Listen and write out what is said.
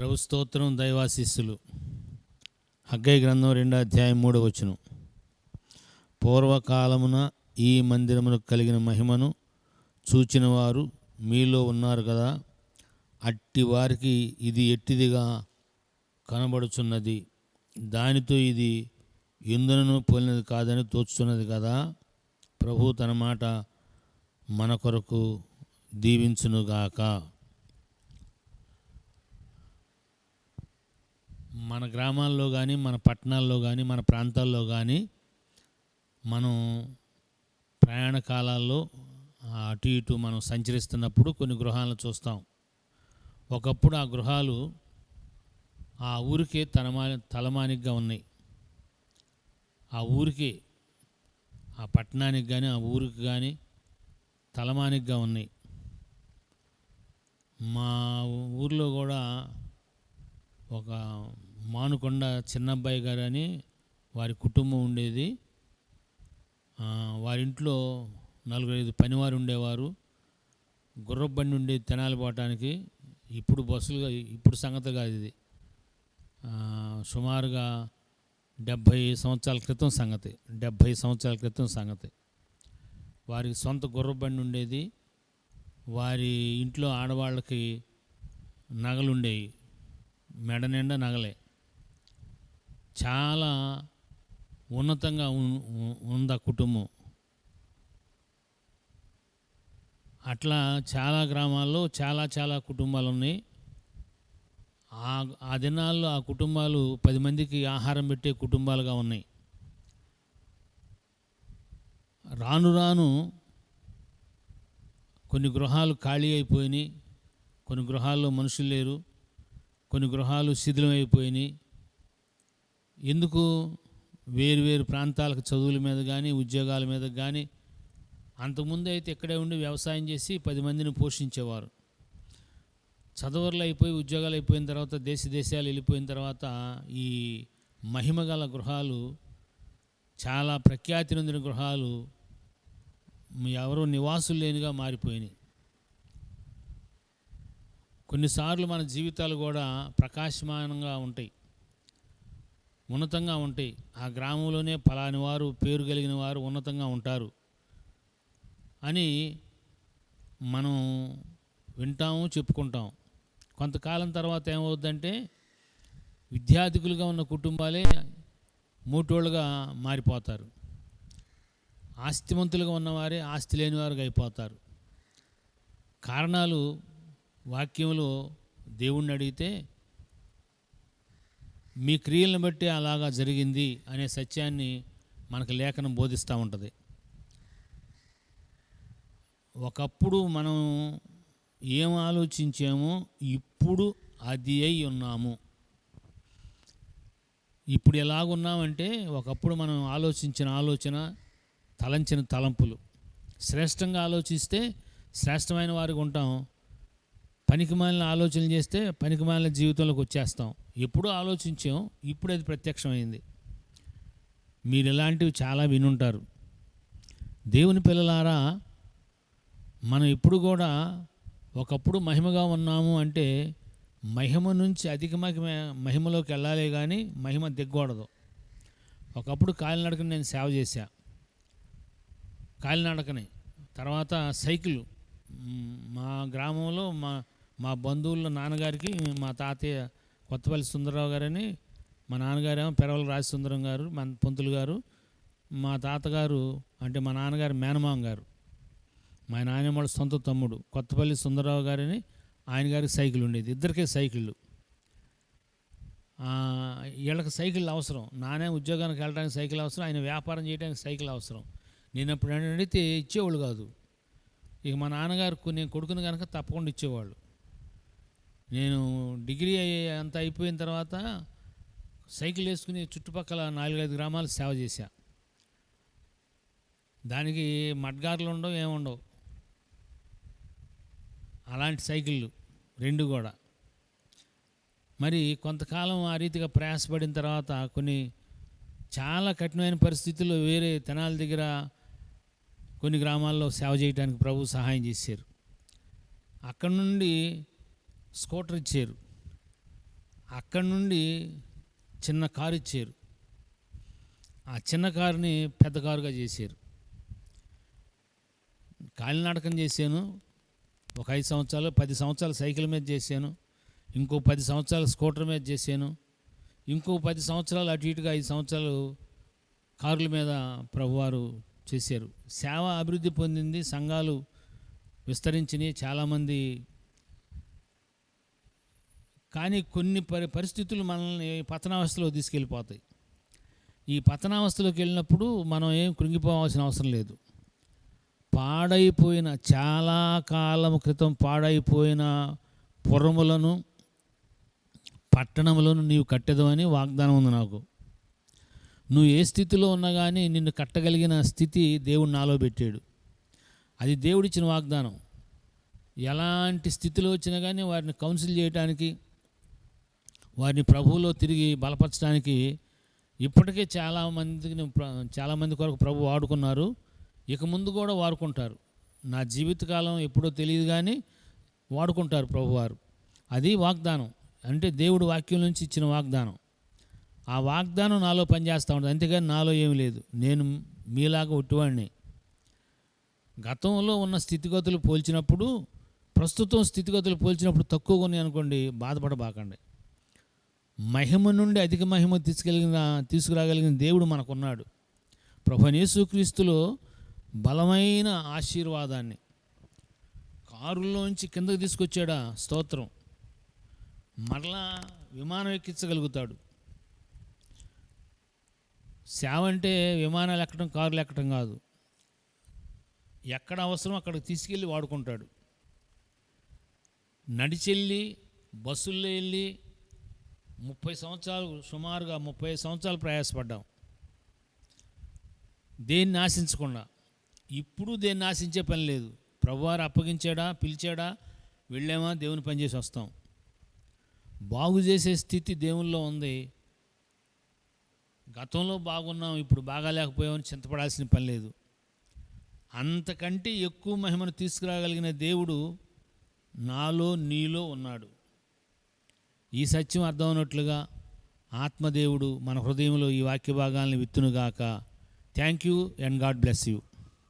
ప్రభు స్తోత్రం దైవాశిస్సులు. హగ్గై గ్రంథం రెండో అధ్యాయం మూడో వచ్చును పూర్వకాలమున ఈ మందిరమును కలిగిన మహిమను చూచిన వారు మీలో ఉన్నారు కదా. అట్టి వారికి ఇది ఎట్టిదిగా కనబడుచున్నది? దానితో ఇది ఎందునను పోలినది కాదని తోచుతున్నది కదా. ప్రభు తన మాట మన కొరకు దీవించునుగాక. మన గ్రామాల్లో కానీ మన పట్టణాల్లో కానీ మన ప్రాంతాల్లో కానీ మనం ప్రయాణ కాలాల్లో అటు ఇటు మనం సంచరిస్తున్నప్పుడు కొన్ని గృహాలను చూస్తాం. ఒకప్పుడు ఆ గృహాలు ఆ ఊరికే తలమా తలమానిగ్గా ఉన్నాయి. ఆ ఊరికి ఆ పట్టణానికి కానీ ఆ ఊరికి కానీ తలమానిగ్గా ఉన్నాయి. మా ఊర్లో కూడా ఒక మానుకొండ చిన్నబ్బాయి గారు అని వారి కుటుంబం ఉండేది. వారింట్లో నలుగురైదు పనివారు ఉండేవారు. గుర్రబండి ఉండేది తెనాలి పోవటానికి ఇప్పుడు బస్సులుగా ఇప్పుడు సంగతి కాదు ఇది. సుమారుగా డెబ్భై సంవత్సరాల క్రితం సంగతి డెబ్భై సంవత్సరాల క్రితం సంగతి. వారికి సొంత గుర్రబండి ఉండేది. వారి ఇంట్లో ఆడవాళ్ళకి నగలు ఉండేవి మెడ నిండా నగలే. చాలా ఉన్నతంగా ఉంది ఆ కుటుంబం? అట్లా చాలా గ్రామాల్లో చాలా చాలా కుటుంబాలు ఉన్నాయి ఆ ఆ దినాల్లో ఆ కుటుంబాలు పది మందికి ఆహారం పెట్టే కుటుంబాలుగా ఉన్నాయి. రాను రాను కొన్ని గృహాలు ఖాళీ అయిపోయినాయి. కొన్ని గృహాల్లో మనుషులు లేరు. కొన్ని గృహాలు శిథిలమైపోయినాయి అయిపోయినాయి. ఎందుకు? వేరు వేరు ప్రాంతాలకు చదువుల మీద కానీ ఉద్యోగాల మీద కానీ అంతకుముందు అయితే ఇక్కడే ఉండి వ్యవసాయం చేసి పది మందిని పోషించేవారు. చదువులు అయిపోయి ఉద్యోగాలు అయిపోయిన తర్వాత దేశ దేశాలు వెళ్ళిపోయిన తర్వాత ఈ మహిమగల గృహాలు చాలా ప్రఖ్యాతి నొందిన గృహాలు ఎవరో నివాసులు లేనిగా మారిపోయినాయి. కొన్నిసార్లు మన జీవితాలు కూడా ప్రకాశమానంగా ఉంటాయి. ఉన్నతంగా ఉంటాయి. ఆ గ్రామంలోనే ఫలాని వారు పేరు కలిగిన వారు ఉన్నతంగా ఉంటారు. అని మనం వింటాము చెప్పుకుంటాం కొంతకాలం తర్వాత ఏమవుద్దంటే విద్యార్థికులుగా ఉన్న కుటుంబాలే మూటోళ్ళుగా మారిపోతారు. ఆస్తిమంతులుగా ఉన్నవారే ఆస్తి లేనివారుగా అయిపోతారు. కారణాలు వాక్యంలో దేవుణ్ణి అడిగితే మీ క్రియలను బట్టి అలాగా జరిగింది అనే సత్యాన్ని మనకు లేఖనం బోధిస్తూ ఉంటుంది. ఒకప్పుడు మనం ఏం ఆలోచించామో ఇప్పుడు అది అయి ఉన్నాము. ఇప్పుడు ఎలాగున్నామంటే ఒకప్పుడు మనం ఆలోచించిన ఆలోచన తలంచిన తలంపులు. శ్రేష్టంగా ఆలోచిస్తే శ్రేష్టమైన వారికి ఉంటాం. పనికిమాలిన ఆలోచనలు చేస్తే పనికిమాలిన జీవితంలోకి వచ్చేస్తాం. ఎప్పుడూ ఆలోచించాం ఇప్పుడు అది ప్రత్యక్షమైంది. మీరు ఇలాంటివి చాలా వినుంటారు. దేవుని పిల్లలారా మనం ఇప్పుడు కూడా ఒకప్పుడు మహిమగా ఉన్నాము అంటే మహిమ నుంచి అధిక మహిమలోకి వెళ్ళాలి కానీ మహిమ దిగ్గకూడదు ఒకప్పుడు కాలినడకని నేను సేవ చేశా. కాలినడకని తర్వాత సైకిల్. మా గ్రామంలో మా మా బంధువుల నాన్నగారికి మా తాతయ్య కొత్తపల్లి సుందరరావు గారని మా నాన్నగారేమో పెరవల రాజసుందరం గారు మన పొంతులు గారు మా తాతగారు అంటే మా నాన్నగారు మేనమామ గారు. మా నాయనమ్మడు సొంత తమ్ముడు కొత్తపల్లి సుందరరావు గారని ఆయన గారికి సైకిల్ ఉండేది. ఇద్దరికే సైకిళ్ళు. వీళ్ళకి సైకిల్ అవసరం. నానే ఉద్యోగానికి వెళ్ళడానికి సైకిల్ అవసరం. ఆయన వ్యాపారం చేయడానికి సైకిల్ అవసరం. నేను అప్పుడు అడిగితే ఇచ్చేవాళ్ళు కాదు. ఇక మా నాన్నగారు నేను కొడుకుని కనుక తప్పకుండా ఇచ్చేవాళ్ళు. నేను డిగ్రీ అయ్యే అంత అయిపోయిన తర్వాత సైకిల్ వేసుకుని చుట్టుపక్కల నాలుగైదు గ్రామాలు సేవ చేశా. దానికి మడ్గార్లు ఉండవు ఏముండవు అలాంటి సైకిళ్ళు రెండు కూడా. మరి కొంతకాలం ఆ రీతిగా ప్రయాసపడిన తర్వాత కొన్ని చాలా కఠినమైన పరిస్థితుల్లో వేరే తెనాల దగ్గర కొన్ని గ్రామాల్లో సేవ చేయడానికి ప్రభు సహాయం చేశారు. అక్కడ నుండి స్కూటర్ ఇచ్చారు. అక్కడి నుండి చిన్న కారు ఇచ్చారు. ఆ చిన్న కారుని పెద్ద కారుగా చేశారు కాలినాటకం చేశాను ఒక ఐదు సంవత్సరాలు పది సంవత్సరాలు సైకిల్ మీద చేశాను ఇంకో పది సంవత్సరాలు స్కూటర్ మీద చేశాను ఇంకో పది సంవత్సరాలు అటు ఇటుగా ఐదు సంవత్సరాలు కారుల మీద ప్రభువారు చేశారు సేవ అభివృద్ధి పొందింది సంఘాలు విస్తరించినాయి. చాలామంది కానీ కొన్ని పరి పరిస్థితులు మనల్ని పతనావస్థలో తీసుకెళ్ళిపోతాయి. ఈ పతనావస్థలోకి వెళ్ళినప్పుడు మనం ఏం కృంగిపోవాల్సిన అవసరం లేదు. పాడైపోయిన చాలా కాలం క్రితం పాడైపోయిన పురములను పట్టణములను నీవు కట్టెదవని వాగ్దానం ఉంది నాకు. నువ్వు ఏ స్థితిలో ఉన్నా కానీ నిన్ను కట్టగలిగిన స్థితి దేవుడు నాలో పెట్టాడు. అది దేవుడిచ్చిన వాగ్దానం. ఎలాంటి స్థితిలో వచ్చినా కానీ వారిని కౌన్సిల్ చేయడానికి వారిని ప్రభువులో తిరిగి బలపరచడానికి ఇప్పటికే చాలామందికి చాలామంది చాలా మంది కొరకు ప్రభు వాడుకున్నారు. ఇక ముందు కూడా వాడుకుంటారు. నా జీవితకాలం ఎప్పుడో తెలియదు కానీ వాడుకుంటారు ప్రభువారు. అది వాగ్దానం. అంటే దేవుడు వాక్యం నుంచి ఇచ్చిన వాగ్దానం. ఆ వాగ్దానం నాలో పనిచేస్తూ ఉంటుంది. అంతేగాని నాలో ఏమీ లేదు. నేను మీలాగా ఒట్టివాడిని. గతంలో ఉన్న స్థితిగతులు పోల్చినప్పుడు ప్రస్తుతం స్థితిగతులు పోల్చినప్పుడు తక్కువగా ఉన్నాయి అనుకోండి బాధపడబాకండి. మహిమ నుండి అధిక మహిమ తీసుకెళ్ళిన తీసుకురాగలిగిన దేవుడు మనకున్నాడు. ప్రభనేసుక్రీస్తులో బలమైన ఆశీర్వాదాన్ని కారులోంచి కిందకు తీసుకొచ్చాడా? స్తోత్రం. మరలా విమానం ఎక్కించగలుగుతాడు. సేవ అంటే విమానాలు ఎక్కడం కారులు ఎక్కడం కాదు. ఎక్కడ అవసరం అక్కడికి తీసుకెళ్ళి వాడుకుంటాడు. నడిచెళ్ళి బస్సుల్లో వెళ్ళి ముప్పై సంవత్సరాలు సుమారుగా ముప్పై సంవత్సరాలు ప్రయాసపడ్డాం. దేన్ని ఆశించకుండా. ఇప్పుడు దేన్ని ఆశించే పని లేదు. ప్రభువారు అప్పగించాడా పిలిచాడా వెళ్ళామా దేవుని పని చేసి వస్తాం. బాగు చేసే స్థితి దేవుల్లో ఉంది. గతంలో బాగున్నాం ఇప్పుడు బాగాలేకపోయామని చింతపడాల్సిన పని లేదు. అంతకంటే ఎక్కువ మహిమను తీసుకురాగలిగిన దేవుడు నాలో నీలో ఉన్నాడు. ఈ సత్యం అర్థమైనట్లుగా ఆత్మదేవుడు మన హృదయంలో ఈ వాక్య భాగాలను విత్తునుగాక. Thank you and God bless you